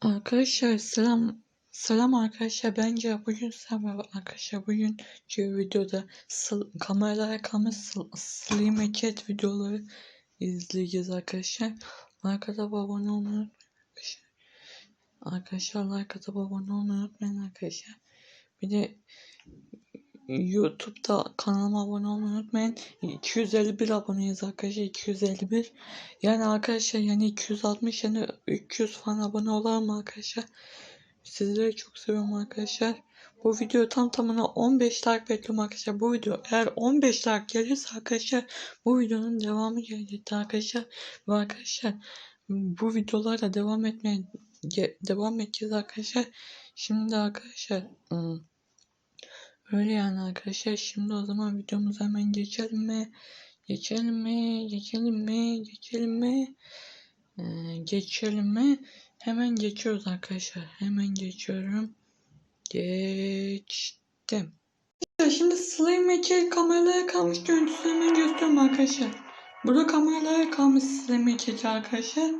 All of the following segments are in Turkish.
Arkadaşlar selam. Selam arkadaşlar. Bence bugün sabah arkadaşlar bugünkü videoda sil- kameralara kalmış sil- slim eket videoları izleyeceğiz arkadaşlar. Like atıp abone olmayı arkadaşlar. Arkadaşlar like atıp abone olmayı unutmayın arkadaşlar. Bir de YouTube'da kanalıma abone olmayı unutmayın. 251 aboneyiz arkadaşlar. 251. Yani arkadaşlar yani 260 yani 300 falan abone olalım arkadaşlar. Sizleri çok seviyorum arkadaşlar. Bu video tam tamına 15 like bekliyorum arkadaşlar. Bu video eğer 15 like gelirse arkadaşlar bu videonun devamı gelecek arkadaşlar. Ve arkadaşlar bu videolara devam etmeye devam edeceğiz arkadaşlar. Şimdi arkadaşlar ım, öyle yani arkadaşlar. Şimdi o zaman videomuza hemen geçelim mi? Geçelim mi? Geçelim mi? Geçelim mi? Ee, geçelim mi? Hemen geçiyoruz arkadaşlar. Hemen geçiyorum. Geçtim. Şimdi slime eke kameralara kalmış görüntüsü hemen gösteriyorum arkadaşlar. Burada kameralara kalmış slime eke arkadaşlar.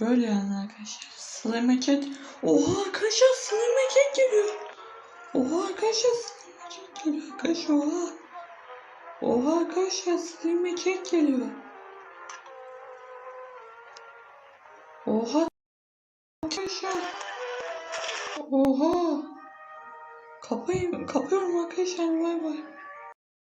Böyle yani arkadaşlar. Slime eke. Oha arkadaşlar slime eke geliyor. Oha arkadaşlar eke geliyor arkadaşlar oha. Oha arkadaşlar slime eke geliyor. Oha arkadaşlar. Oha. Kapayım, kapıyorum arkadaşlar bay bay.